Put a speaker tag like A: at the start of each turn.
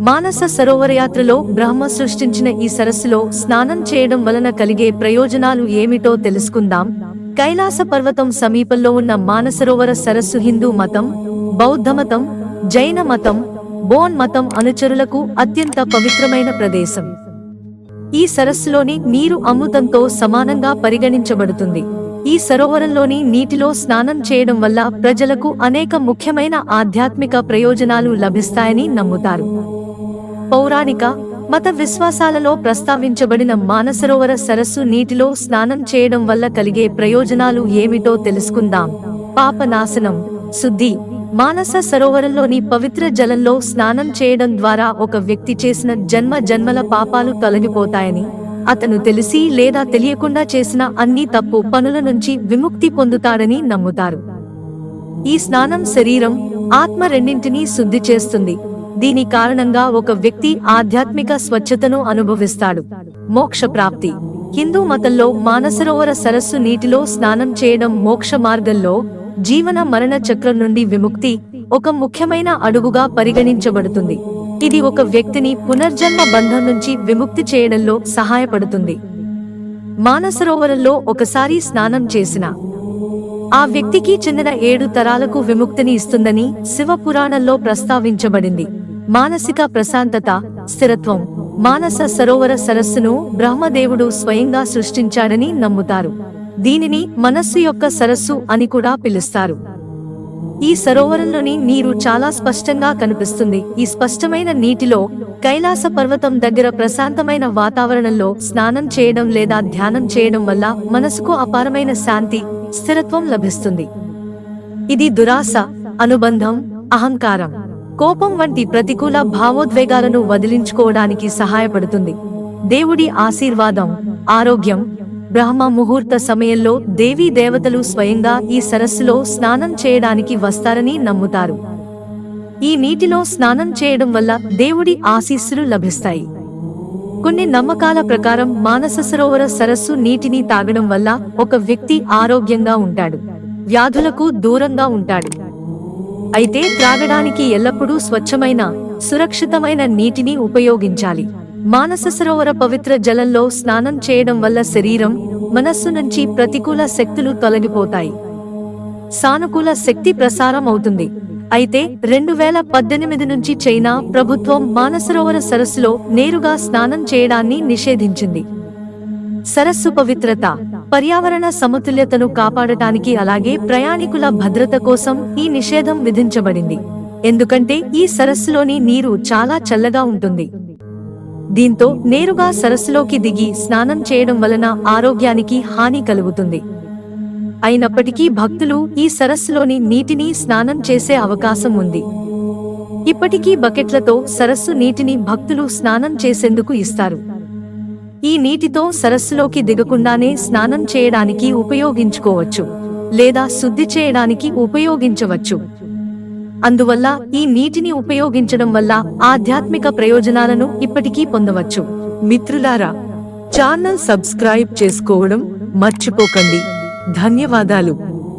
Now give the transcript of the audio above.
A: మానస సరోవర యాత్రలో బ్రహ్మ సృష్టించిన ఈ సరస్సులో స్నానం చేయడం వలన కలిగే ప్రయోజనాలు ఏమిటో తెలుసుకుందాం. కైలాస పర్వతం సమీపంలో ఉన్న మానసరోవర సరస్సు హిందూ మతం బౌద్ధమతం జైన మతం బోన్ మతం అనుచరులకు అత్యంత పవిత్రమైన ప్రదేశం. ఈ సరస్సులోని నీరు అమృతంతో సమానంగా పరిగణించబడుతుంది. ఈ సరోవరంలోని నీటిలో స్నానం చేయడం వల్ల ప్రజలకు అనేక ముఖ్యమైన ఆధ్యాత్మిక ప్రయోజనాలు లభిస్తాయని నమ్ముతారు. పౌరాణిక మత విశ్వాసాలలో ప్రస్తావించబడిన మానసరోవర సరస్సు నీటిలో స్నానం చేయడం వల్ల కలిగే ప్రయోజనాలు ఏమిటో తెలుసుకుందాం. పాపనాశనం. శుద్ధి. మానస సరోవరంలోని పవిత్ర జలంలో స్నానం చేయడం ద్వారా ఒక వ్యక్తి చేసిన జన్మ జన్మల పాపాలు తొలగిపోతాయని అతను తెలిసి లేదా తెలియకుండా చేసిన అన్ని తప్పు పనుల నుంచి విముక్తి పొందుతాడని నమ్ముతారు. ఈ స్నానం శరీరం ఆత్మ రెండింటినీ శుద్ధి చేస్తుంది. దీని కారణంగా ఒక వ్యక్తి ఆధ్యాత్మిక స్వచ్ఛతను అనుభవిస్తాడు. మోక్ష ప్రాప్తి హిందూ మతంలో మానసరోవర సరస్సు నీటిలో స్నానం చేయడం మోక్ష మార్గంలో జీవన మరణ చక్రం నుండి విముక్తి ఒక ముఖ్యమైన అడుగుగా పరిగణించబడుతుంది. ఇది ఒక వ్యక్తిని పునర్జన్మ బంధం నుంచి విముక్తి చేయడంలో సహాయపడుతుంది. మానసరోవరంలో ఒకసారి స్నానం చేసిన ఆ వ్యక్తికి చెందిన ఏడు తరాలకు విముక్తిని ఇస్తుందని శివ పురాణంలో ప్రస్తావించబడింది. మానసిక ప్రశాంతత స్థిరత్వం మానస సరోవర సరస్సును బ్రహ్మదేవుడు స్వయంగా సృష్టించాడని నమ్ముతారు. దీనిని మనస్సు యొక్క సరస్సు అని కూడా పిలుస్తారు. ఈ సరోవరంలోని నీరు చాలా స్పష్టంగా కనిపిస్తుంది. ఈ స్పష్టమైన నీటిలో కైలాస పర్వతం దగ్గర ప్రశాంతమైన వాతావరణంలో స్నానం చేయడం లేదా ధ్యానం చేయడం వల్ల మనసుకు అపారమైన శాంతి స్థిరత్వం లభిస్తుంది. ఇది దురాశ అనుబంధం అహంకారం. కోపం వంటి ప్రతికూల భావోద్వేగాలను వదిలించుకోవడానికి సహాయపడుతుంది. దేవుడి ఆశీర్వాదం ఆరోగ్యం. బ్రహ్మ ముహూర్త సమయంలో దేవీ దేవతలు స్వయంగా ఈ సరస్సులో స్నానం చేయడానికి వస్తారని నమ్ముతారు. ఈ నీటిలో స్నానం చేయడం వల్ల దేవుడి ఆశీస్సులు లభిస్తాయి. కొన్ని నమ్మకాల ప్రకారం మానస సరోవర సరస్సు నీటిని తాగడం వల్ల ఒక వ్యక్తి ఆరోగ్యంగా ఉంటాడు. వ్యాధులకు దూరంగా ఉంటాడు. అయితే త్రాగడానికి ఎల్లప్పుడూ స్వచ్ఛమైన సురక్షితమైన నీటిని ఉపయోగించాలి. మానస సరోవర పవిత్ర జలంలో స్నానం చేయడం వల్ల శరీరం మనస్సు నుంచి ప్రతికూల శక్తులు తొలగిపోతాయి. సానుకూల శక్తి ప్రసారం అవుతుంది. అయితే రెండు వేల పద్దెనిమిది నుంచి చైనా ప్రభుత్వం మానసరోవర సరస్సులో నేరుగా స్నానం చేయడాన్ని నిషేధించింది. సరస్సు పవిత్రత పర్యావరణ సమతుల్యతను కాపాడటానికి అలాగే ప్రయాణికుల భద్రత కోసం ఈ నిషేధం విధించబడింది. ఎందుకంటే ఈ సరస్సులోని నీరు చాలా చల్లగా ఉంటుంది. దీంతో నేరుగా సరస్సులోకి దిగి స్నానం చేయడం వలన ఆరోగ్యానికి హాని కలుగుతుంది. అయినప్పటికీ భక్తులు ఈ సరస్సులోని నీటిని స్నానం చేసే అవకాశం ఉంది. ఇప్పటికీ బకెట్లతో సరస్సు నీటిని భక్తులు స్నానం చేసేందుకు ఇస్తారు. ఈ నీటితో సరస్సులోకి దిగకుండానే స్నానం చేయడానికి ఉపయోగించుకోవచ్చు లేదా శుద్ధి చేయడానికి ఉపయోగించవచ్చు. అందువల్ల ఈ నీటిని ఉపయోగించడం వల్ల ఆధ్యాత్మిక ప్రయోజనాలను ఇప్పటికీ పొందవచ్చు. మిత్రులారా ఛానల్ సబ్స్క్రైబ్ చేసుకోవడం మర్చిపోకండి. ధన్యవాదాలు.